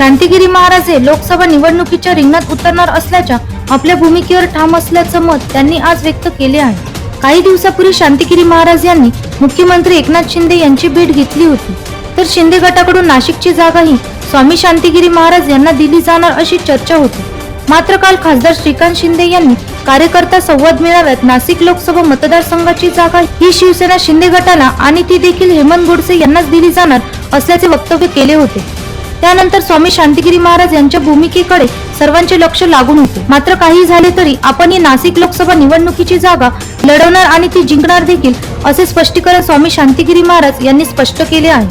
शांतिगिरी महाराज हे लोकसभा निवडणुकीच्या रिंगणात उतरणार असल्याच्या आपल्या भूमिकेवर ठाम असल्याचं मत त्यांनी आज व्यक्त केले आहे. काही दिवसापूर्वी शांतिगिरी महाराज यांनी मुख्यमंत्री एकनाथ शिंदे यांची भेट घेतली होती. तर शिंदे गटाकडून नाशिकची जागाही स्वामी शांतिगिरी महाराज यांना दिली जाणार अशी चर्चा होती. मात्र काल खासदार श्रीकांत शिंदे यांनी कार्यकर्ता संवाद मेळाव्यात नाशिक लोकसभा मतदारसंघाची जागा ही शिवसेना शिंदे गटाला आणि ती देखील हेमंत गोडसे यांनाच दिली जाणार असल्याचे वक्तव्य केले होते. त्यानंतर स्वामी शांतिगिरी महाराज यांच्या भूमिकेकडे सर्वांचे लक्ष लागून होते. मात्र काही झाले तरी आपण ही नाशिक लोकसभा निवडणुकीची जागा लढवणार आणि ती जिंकणार देखील असे स्पष्टीकरण स्वामी शांतिगिरी महाराज यांनी स्पष्ट केले आहे.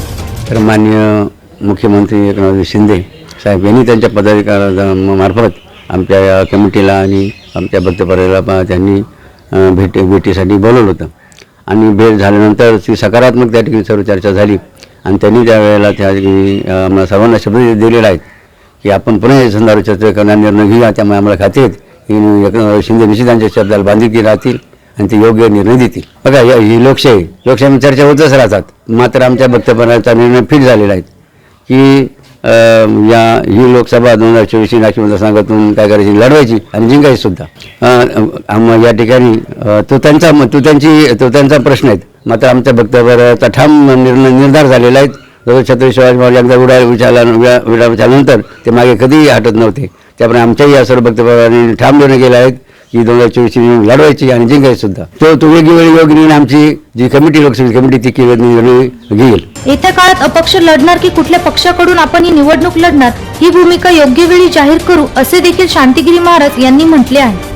तर माननीय मुख्यमंत्री एकनाथ शिंदे साहेब यांनी त्यांच्या पदाधिकाऱ्यांमार्फत आमच्या या कमिटीला आणि आमच्या भक्तपर्याला त्यांनी अ, भेट भेटीसाठी बोलवलं होतं. आणि भेट झाल्यानंतर ती सकारात्मक त्या ठिकाणी सर्व चर्चा झाली. आणि त्यांनी त्यावेळेला त्या वेळेला त्या आम्हाला सर्वांना शब्द दिलेला आहे की आपण पुन्हा या संदर्भात चर्चा करणार निर्णय घेऊया त्यामुळे आम्हाला खाते आहेत की शिंदे निश्चित शब्दाला बांधिलकी राहतील आणि ते योग्य निर्णय देतील. बघा या- ही लोकशाही लोकशाही चर्चा होतच राहतात. मात्र आमच्या भक्तपणाचा निर्णय फिट झालेला आहे की या ही लोकसभा दोन हजार चोवीस नाशिक मतदारसंघातून काय करायची? लढवायची आणि जिंकायची सुद्धा. या ठिकाणी तो त्यांचा तो त्यांची तो त्यांचा प्रश्न आहेत. मात्र आमच्या भक्तभराचा ठाम निर्णय निर्धार झालेला आहे. जवळ छत्रपती शिवाजी महाराज एकदा उडा विचारला विडा विचारल्यानंतर ते मागे कधीही हटत नव्हते. त्यामुळे आमच्याही या सर्व भक्तपणाने ठाम निर्णय केले आहेत. ही दोन हजार चोवीसची निवडणूक लढवायची आणि जिंकायची तो तो वेगवेगळी योग्य आमची जी कमिटी लोकसभा कमिटी ती घेईल येत्या काळात अपक्ष लढणार की कुठल्या पक्षाकडून आपण ही निवडणूक लढणार ही भूमिका योग्य वेळी जाहीर करू असे देखील शांतिगिरी महाराज यांनी म्हटले आहे.